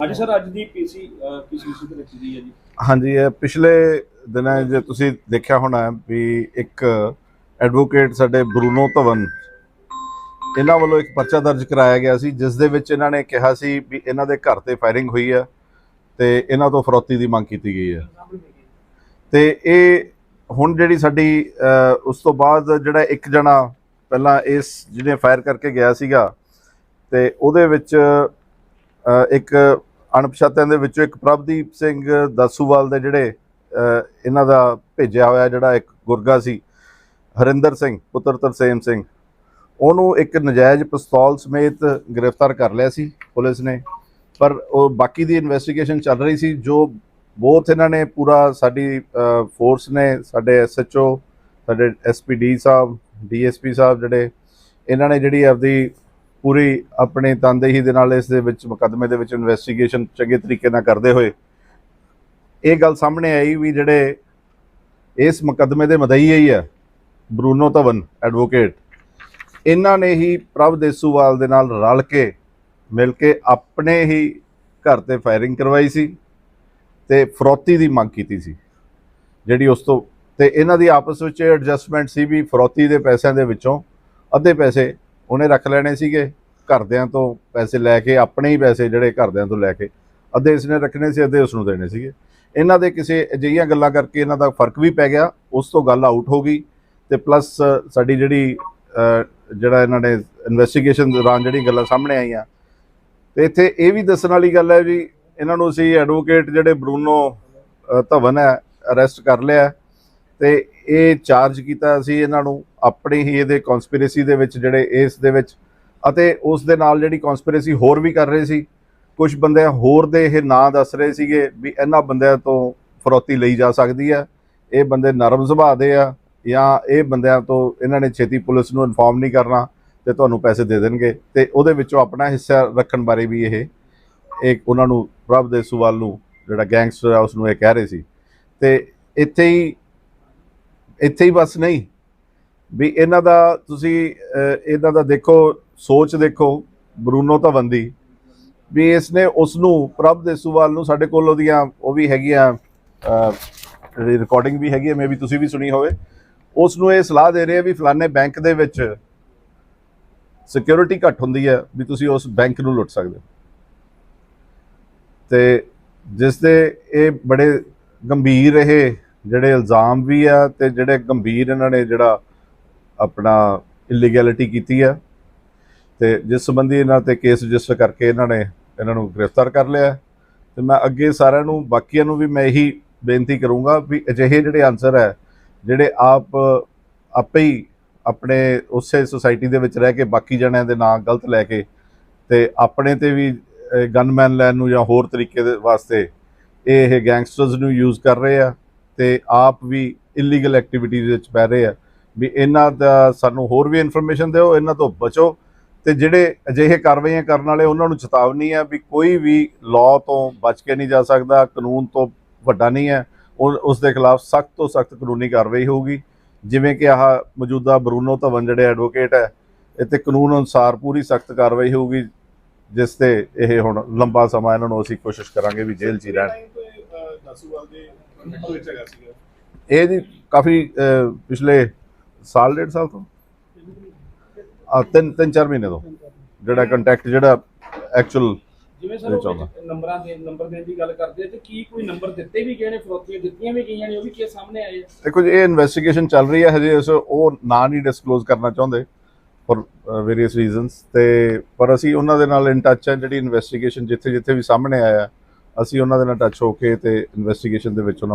ਹਾਂਜੀ ਸਰ, ਅੱਜ ਦੀ ਪੀਸੀ ਪੀਸੀਸੀ ਤੇ ਰੱਖੀ ਗਈ ਹੈ ਜੀ। ਹਾਂਜੀ, ਇਹ ਪਿਛਲੇ ਦਿਨਾਂ ਜੇ ਤੁਸੀਂ ਦੇਖਿਆ ਹੋਣਾ ਵੀ ਇੱਕ ਐਡਵੋਕੇਟ ਸਾਡੇ ਬਰੂਨੋ ਧਵਨ, ਇਹਨਾਂ ਵੱਲੋਂ ਇੱਕ ਪਰਚਾ ਦਰਜ ਕਰਾਇਆ ਗਿਆ ਸੀ, ਜਿਸ ਦੇ ਵਿੱਚ ਇਹਨਾਂ ਨੇ ਕਿਹਾ ਸੀ ਵੀ ਇਹਨਾਂ ਦੇ ਘਰ ਤੇ ਫਾਇਰਿੰਗ ਹੋਈ ਹੈ ਤੇ ਇਹਨਾਂ ਤੋਂ ਫਰੋਤੀ ਦੀ ਮੰਗ ਕੀਤੀ ਗਈ ਹੈ ਤੇ ਇਹ ਹੁਣ ਜਿਹੜੀ ਸਾਡੀ ਉਸ ਤੋਂ ਬਾਅਦ ਜਿਹੜਾ ਇੱਕ ਜਣਾ ਪਹਿਲਾਂ ਇਸ ਜਿਹਨੇ ਫਾਇਰ ਕਰਕੇ ਗਿਆ ਸੀਗਾ, ਤੇ ਉਹਦੇ ਵਿੱਚ ਇੱਕ ਅਣਪਛਾਤਿਆਂ ਦੇ ਵਿੱਚੋਂ ਇੱਕ ਪ੍ਰਭਦੀਪ ਸਿੰਘ ਦਾਸੂਵਾਲ ਦੇ ਜਿਹੜੇ ਇਹਨਾਂ ਦਾ ਭੇਜਿਆ ਹੋਇਆ ਜਿਹੜਾ ਇੱਕ ਗੁਰਗਾ ਸੀ, ਹਰਿੰਦਰ ਸਿੰਘ, ਪੁੱਤਰ ਤਰਸੇਮ ਸਿੰਘ। ਉਹਨੂੰ ਇੱਕ ਨਜਾਇਜ਼ ਪਿਸਤੌਲ ਸਮੇਤ ਗ੍ਰਿਫਤਾਰ ਕਰ ਲਿਆ ਸੀ ਪੁਲਿਸ ਨੇ। ਪਰ ਉਹ ਬਾਕੀ ਦੀ ਇਨਵੈਸਟੀਗੇਸ਼ਨ ਚੱਲ ਰਹੀ ਸੀ, ਜੋ ਬਹੁਤ ਇਹਨਾਂ ਨੇ ਪੂਰਾ ਸਾਡੀ ਫੋਰਸ ਨੇ, ਸਾਡੇ ਐਸਐਚਓ ਸਾਡੇ ਐਸਪੀਡੀ ਸਾਹਿਬ ਡੀਐਸਪੀ ਸਾਹਿਬ ਜਿਹੜੇ, ਇਹਨਾਂ ਨੇ ਜਿਹੜੀ ਆਪਦੀ ਪੂਰੀ ਆਪਣੇ ਤਨਦੇਹੀ ਦੇ ਨਾਲ ਇਸ ਦੇ ਵਿੱਚ ਮੁਕੱਦਮੇ ਦੇ ਵਿੱਚ ਇਨਵੈਸਟੀਗੇਸ਼ਨ ਚੰਗੇ ਤਰੀਕੇ ਨਾਲ ਕਰਦੇ ਹੋਏ, ਇਹ ਗੱਲ ਸਾਹਮਣੇ ਆਈ ਵੀ ਜਿਹੜੇ ਇਸ ਮੁਕੱਦਮੇ ਦੇ ਮਦਈ ਹੀ ਹੈ, ਬਰੂਨੋ ਧਵਨ ਐਡਵੋਕੇਟ ਇਹਨਾਂ ਨੇ ਹੀ ਪ੍ਰਭ ਦੇਸੂਵਾਲ ਦੇ ਨਾਲ ਰਲ ਕੇ, ਮਿਲ ਕੇ ਆਪਣੇ ਹੀ ਘਰ ਤੇ ਫਾਇਰਿੰਗ ਕਰਵਾਈ ਸੀ ਤੇ ਫਰੋਤੀ ਦੀ ਮੰਗ ਕੀਤੀ ਸੀ। ਜਿਹੜੀ ਉਸ ਤੋਂ, ਤੇ ਇਹਨਾਂ ਦੀ ਆਪਸ ਵਿੱਚ ਐਡਜਸਟਮੈਂਟ ਸੀ ਵੀ ਫਰੋਤੀ ਦੇ ਪੈਸਿਆਂ ਦੇ ਵਿੱਚੋਂ ਅੱਧੇ ਪੈਸੇ ਉਹਨੇ ਰੱਖ ਲੈਣੇ ਸੀਗੇ ਘਰਦਿਆਂ ਤੋਂ ਪੈਸੇ ਲੈ ਕੇ, ਆਪਣੇ ਹੀ ਪੈਸੇ ਜਿਹੜੇ ਘਰਦਿਆਂ ਤੋਂ ਲੈ ਕੇ, ਅੱਧੇ ਇਸ ਨੇ ਰੱਖਣੇ ਸੀ, ਅੱਧੇ ਉਸ ਨੂੰ ਦੇਣੇ ਸੀਗੇ। ਇਹਨਾਂ ਦੇ ਕਿਸੇ ਅਜਿਹੀਆਂ ਗੱਲਾਂ ਕਰਕੇ ਇਹਨਾਂ ਦਾ ਫ਼ਰਕ ਵੀ ਪੈ ਗਿਆ, ਉਸ ਤੋਂ ਗੱਲ ਆਊਟ ਹੋ ਗਈ ਤੇ ਪਲੱਸ ਸਾਡੀ ਜਿਹੜੀ ਜਿਹੜਾ ਇਹਨਾਂ ਨੇ ਇਨਵੈਸਟੀਗੇਸ਼ਨ ਦੌਰਾਨ ਜਿਹੜੀ ਗੱਲਾਂ ਸਾਹਮਣੇ ਆਈਆਂ। ਤੇ ਇੱਥੇ ਇਹ ਵੀ ਦੱਸਣ ਵਾਲੀ ਗੱਲ ਹੈ ਵੀ ਇਹਨਾਂ ਨੂੰ ਅਸੀਂ ਐਡਵੋਕੇਟ ਜਿਹੜੇ ਬਰੂਨੋ ਧਵਨ ਹੈ ਅਰੈਸਟ ਕਰ ਲਿਆ ਹੈ ਤੇ ਇਹ ਚਾਰਜ ਕੀਤਾ ਸੀ ਇਹਨਾਂ ਨੂੰ ਆਪਣੀ ਹੀ ਇਹਦੇ ਕਨਸਪੀਰੇਸੀ ਦੇ ਵਿੱਚ ਜਿਹੜੇ ਇਸ ਦੇ ਵਿੱਚ ਅਤੇ ਉਸ ਦੇ ਨਾਲ ਜਿਹੜੀ ਕਨਸਪੀਰੇਸੀ ਹੋਰ ਵੀ ਕਰ ਰਹੇ ਸੀ ਕੁਝ ਬੰਦੇ ਹੋਰ ਦੇ ਇਹ ਨਾਂ ਦੱਸ ਰਹੇ ਸੀਗੇ ਵੀ ਇਹਨਾਂ ਬੰਦਿਆਂ ਤੋਂ ਫਰੋਤੀ ਲਈ ਜਾ ਸਕਦੀ ਹੈ, ਇਹ ਬੰਦੇ ਨਰਮ ਸੁਭਾਅ ਦੇ ਆ ਜਾਂ ਇਹ ਬੰਦਿਆਂ ਤੋਂ ਇਹਨਾਂ ਨੇ ਛੇਤੀ ਪੁਲਿਸ ਨੂੰ ਇਨਫੋਰਮ ਨਹੀਂ ਕਰਨਾ ਤੇ ਤੁਹਾਨੂੰ ਪੈਸੇ ਦੇ ਦੇਣਗੇ ਤੇ ਉਹਦੇ ਵਿੱਚੋਂ ਆਪਣਾ ਹਿੱਸਾ ਰੱਖਣ ਬਾਰੇ ਵੀ ਇਹ ਇੱਕ ਉਹਨਾਂ ਨੂੰ ਪ੍ਰਭ ਦੇ ਸੁਵਾਲ ਨੂੰ ਜਿਹੜਾ ਗੈਂਗਸਟਰ ਆ ਉਸ ਨੂੰ ਇਹ ਕਹਿ ਰਹੇ ਸੀ। ਤੇ ਇੱਥੇ ਹੀ ਇੱਥੇ ਹੀ ਬਸ ਨਹੀਂ। ਵੀ ਇਹਨਾਂ ਦਾ ਤੁਸੀਂ ਇਹਨਾਂ ਦਾ ਦੇਖੋ ਸੋਚ ਦੇਖੋ ਬਰੂਨੋ ਧਵਨ ਦੀ ਵੀ ਇਸ ਨੇ ਉਸ ਨੂੰ ਪ੍ਰਭ ਦੇਸੂਵਾਲ ਨੂੰ ਸਾਡੇ ਕੋਲ ਉਹਦੀਆਂ ਉਹ ਵੀ ਹੈਗੀਆਂ ਅਹ, ਰਿਕਾਰਡਿੰਗ ਵੀ ਹੈਗੀ ਹੈ ਮੇਬੀ ਤੁਸੀਂ ਵੀ ਸੁਣੀ ਹੋਵੇ। ਉਸ ਨੂੰ ਇਹ ਸਲਾਹ ਦੇ ਰਹੇ ਆ ਵੀ ਫਲਾਣੇ ਬੈਂਕ ਦੇ ਵਿੱਚ ਸਿਕਿਉਰਿਟੀ ਘੱਟ ਹੁੰਦੀ ਹੈ ਵੀ ਤੁਸੀਂ ਉਸ ਬੈਂਕ ਨੂੰ ਲੁੱਟ ਸਕਦੇ ਹੋ। ਤੇ ਜਿਸ ਦੇ ਇਹ ਬੜੇ ਗੰਭੀਰ ਇਹ ਜਿਹੜੇ ਇਲਜ਼ਾਮ ਵੀ ਆ ਤੇ ਜਿਹੜੇ ਗੰਭੀਰ ਇਹਨਾਂ ਨੇ ਜਿਹੜਾ ਆਪਣਾ ਇਲੀਗੈਲਿਟੀ ਕੀਤੀ ਆ ਤੇ ਜਿਸ ਸੰਬੰਧੀ ਇਹਨਾਂ ਤੇ ਕੇਸ ਰਜਿਸਟਰ ਕਰਕੇ ਇਹਨਾਂ ਨੇ ਇਹਨਾਂ ਨੂੰ ਗ੍ਰਿਫਤਾਰ ਕਰ ਲਿਆ ਹੈ। ਤੇ ਮੈਂ ਅੱਗੇ ਸਾਰਿਆਂ ਨੂੰ, ਬਾਕੀਆਂ ਨੂੰ ਵੀ ਮੈਂ ਇਹੀ ਬੇਨਤੀ ਕਰੂੰਗਾ ਵੀ ਅਜਿਹੇ ਜਿਹੜੇ ਆਨਸਰ ਹੈ, ਜਿਹੜੇ ਆਪ ਆਪੇ ਹੀ ਆਪਣੇ ਉਸੇ ਸੁਸਾਇਟੀ ਦੇ ਵਿੱਚ ਰਹਿ ਕੇ ਬਾਕੀ ਜਣਿਆਂ ਦੇ ਨਾਂ ਗਲਤ ਲੈ ਕੇ ਤੇ ਆਪਣੇ ਤੇ ਵੀ ਗਨਮੈਨ ਲੈਣ ਨੂੰ ਜਾਂ ਹੋਰ ਤਰੀਕੇ ਦੇ ਵਾਸਤੇ ਇਹ ਗੈਂਗਸਟਰਸ ਨੂੰ ਯੂਜ਼ ਕਰ ਰਹੇ ਆ ਤੇ ਆਪ ਵੀ ਇਲੀਗਲ ਐਕਟੀਵਿਟੀਜ਼ ਵਿੱਚ ਪੈ ਰਹੇ ਆ। ਵੀ ਇਹਨਾਂ ਦਾ ਸਾਨੂੰ ਹੋਰ ਵੀ ਇਨਫੋਰਮੇਸ਼ਨ ਦਿਓ, ਇਹਨਾਂ ਤੋਂ ਬਚੋ ਤੇ ਜਿਹੜੇ ਅਜਿਹੇ ਕਾਰਵਾਈਆਂ ਕਰਨ ਵਾਲੇ, ਉਹਨਾਂ ਨੂੰ ਚੇਤਾਵਨੀ ਹੈ ਵੀ ਕੋਈ ਵੀ ਲਾਅ ਤੋਂ ਬਚ ਕੇ ਨਹੀਂ ਜਾ ਸਕਦਾ, ਕਾਨੂੰਨ ਤੋਂ ਵੱਡਾ ਨਹੀਂ ਹੈ। ਉਹ- ਉਸ ਦੇ ਖਿਲਾਫ ਸਖਤ ਤੋਂ ਸਖਤ ਕਾਨੂੰਨੀ ਕਾਰਵਾਈ ਹੋਊਗੀ। ਜਿਵੇਂ ਕਿ ਆਹ ਮੌਜੂਦਾ ਬਰੂਨੋ ਧਵਨ ਜਿਹੜੇ ਐਡਵੋਕੇਟ ਹੈ ਇੱਥੇ ਕਾਨੂੰਨ ਅਨੁਸਾਰ ਪੂਰੀ ਸਖਤ ਕਾਰਵਾਈ ਹੋਊਗੀ, ਜਿਸ ਤੇ ਇਹ ਹੁਣ ਲੰਬਾ ਸਮਾਂ ਇਹਨਾਂ ਨੂੰ ਅਸੀਂ ਕੋਸ਼ਿਸ਼ ਕਰਾਂਗੇ ਵੀ ਜੇਲ੍ਹ 'ਚ ਹੀ ਰਹਿਣ। ਦਸੂਵਾਲ ਦੇ ਕੰਟਰੋਲ ਵਿੱਚ ਹੈਗਾ ਸੀਗਾ। ਇਹ ਜੀ ਕਾਫੀ ਪਿਛਲੇ ਸਾਲ ਡੇਢ ਸਾਲ ਤੋਂ? ਆ ਤਿੰਨ ਤਿੰਨ ਚਾਰ ਮਹੀਨੇ ਤੋਂ। ਜਿਹੜਾ ਕੰਟੈਕਟ ਜਿਹੜਾ ਐਕਚੁਅਲ ਜਿਵੇਂ ਸਰ ਨੰਬਰਾਂ ਦੇ ਨੰਬਰ ਦੇਣ ਦੀ ਗੱਲ ਕਰਦੇ ਆ ਤੇ ਕੀ ਕੋਈ ਨੰਬਰ ਦਿੱਤੇ ਵੀ ਗਏ ਨੇ ਫਰੋਤੀਆਂ ਦਿੱਤੀਆਂ ਵੀ ਗਈਆਂ ਨੇ ਉਹ ਵੀ ਕੀ ਸਾਹਮਣੇ ਆਏ ਆ? ਦੇਖੋ ਜੀ ਇਹ ਇਨਵੈਸਟੀਗੇਸ਼ਨ ਚੱਲ ਰਹੀ ਹੈ ਹਜੇ ਉਸ ਉਹ ਨਾਂ ਨਹੀਂ ਡਿਸਕਲੋਜ਼ ਕਰਨਾ ਚਾਹੁੰਦੇ ਫॉर ਵੇਰੀਅਸ ਰੀਜ਼ਨਸ ਤੇ ਪਰ ਅਸੀਂ ਉਹਨਾਂ ਦੇ ਨਾਲ ਇਨ ਟੱਚ ਹੈ ਜਿਹੜੀ ਇਨਵੈਸਟੀਗੇਸ਼ਨ ਜਿੱਥੇ ਜਿੱਥੇ ਵੀ ਸਾਹਮਣੇ ਆਇਆ। ਅਸੀਂ ਉਹਨਾਂ ਦੇ ਨਾਲ ਟੱਚ ਹੋ ਕੇ ਤੇ ਇਨਵੈਸਟੀਗੇਸ਼ਨ ਦੇ ਵਿੱਚ ਉਹਨਾਂ